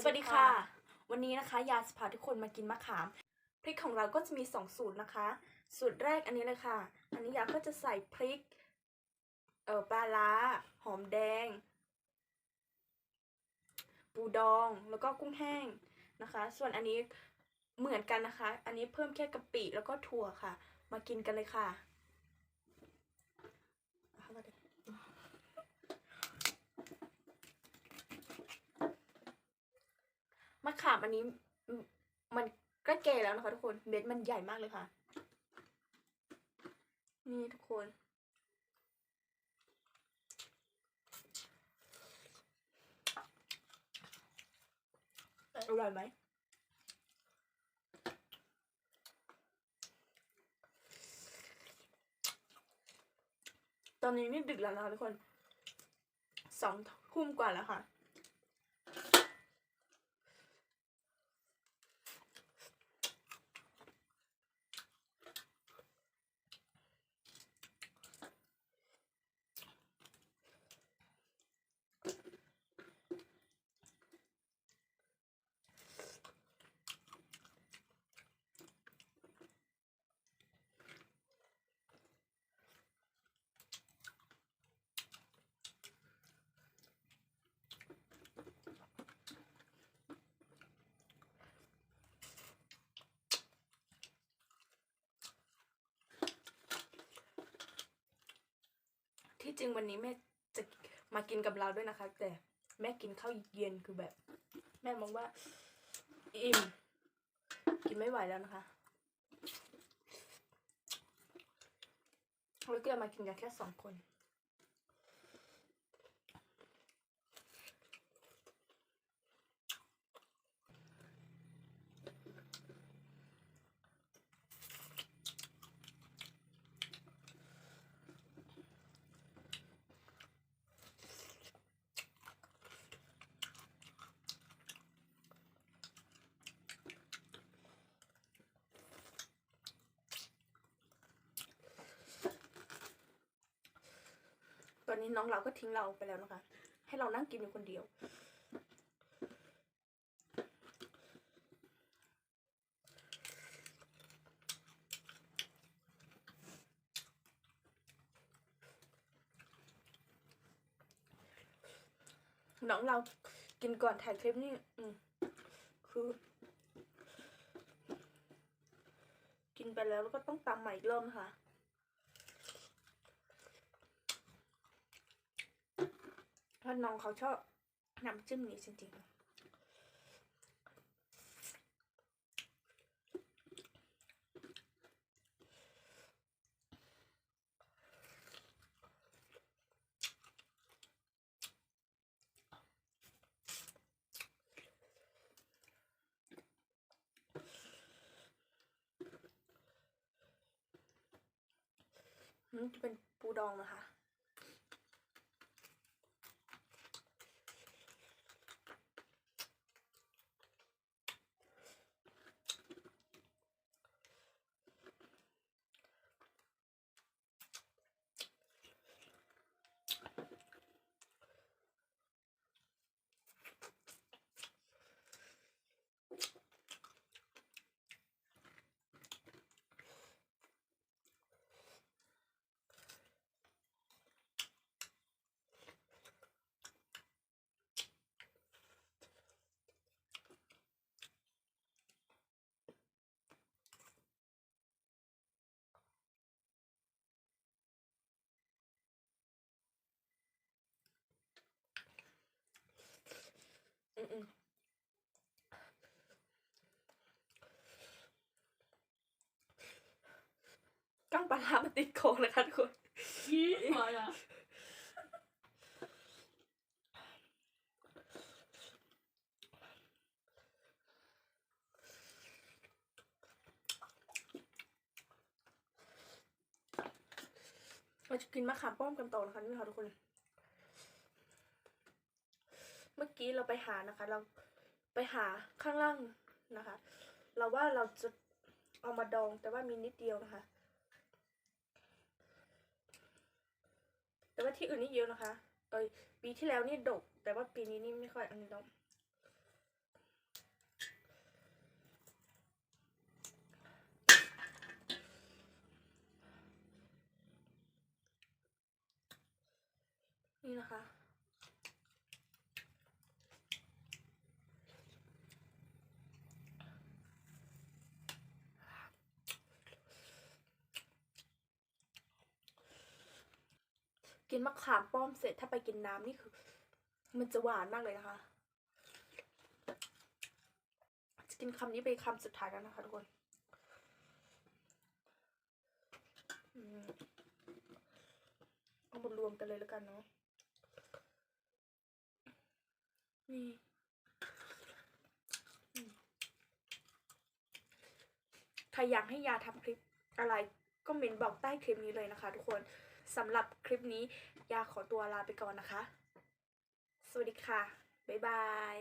สวัสดีค่ะ วันนี้นะคะ ยาสพาทุกคนมากินมะขาม พริกของเราก็จะมีสองสูตรนะคะ สูตรแรกอันนี้เลยค่ะ อันนี้ยาก็จะใส่พริก เอ่อปลาร้า หอมแดง ปูดองแล้วก็กุ้งแห้งนะคะ ส่วนอันนี้เหมือนกันนะคะ อันนี้เพิ่มแค่กะปิแล้วก็ถั่วค่ะ มากินกันเลยค่ะ มะ ขามอันนี้มันก็แกแล้วนะคะทุกคนเม็ดมันใหญ่มากเลยค่ะ นี่ทุกคน อร่อยไหมตอนนี้นี่ดึกแล้วนะคะทุกคนสองทุ่มกว่าแล้วค่ะ ที่จริงวันนี้แม่จะมากินกับเราด้วยนะคะ แต่แม่กินข้าวเย็นคือแบบ แม่มองว่า อิ่มกินไม่ไหวแล้วนะคะเราก็เลยมากินกันแค่สองคน นี้น้องเราก็ทิ้งเราไปแล้วนะคะ ให้เรานั่งกินอยู่คนเดียวน้องเรากินก่อนถ่ายคลิปนี่อืมคือ กินไปแล้วแล้วก็ต้องตำใหม่อีกรอบนะคะ เพ ราะน้องเขาชอบน้ำจิ้มนี้จริงๆนี่จะเป็นปูดองนะคะ กั้งปลาร้ามันติดคอเลยค่ะทุกคนยี่พอละเราจะกินมะขามป้อมกันต่อนะคะนี่ค่ะทุกคนเมื่อกี้เราไปหานะคะ เราไปหาข้างล่างนะคะ เราว่าเราจะเอามาดองแต่ว่ามีนิดเดียวนะคะ แต่ว่าที่อื่นนี่เยอะนะคะ เอยปีที่แล้วนี่ดก แต่ว่าปีนี้นี่ไม่ค่อยอันนี้ดองนี่นะคะ กินมะขามป้อมเสร็จถ้าไปกินน้ำนี่คือ มันจะหวานมากเลยนะคะจะกินคำนี้เป็นคำสุดท้ายแล้วนะคะทุกคนเอามารวมกันเลยแล้วกันเนาะนี่อืมใครอยากให้ยาทำคลิปอะไรก็เมนบอกใต้คลิปนี้เลยนะคะทุกคน สำหรับคลิปนี้ยาขอตัวลาไปก่อนนะคะ สวัสดีค่ะ บ๊ายบาย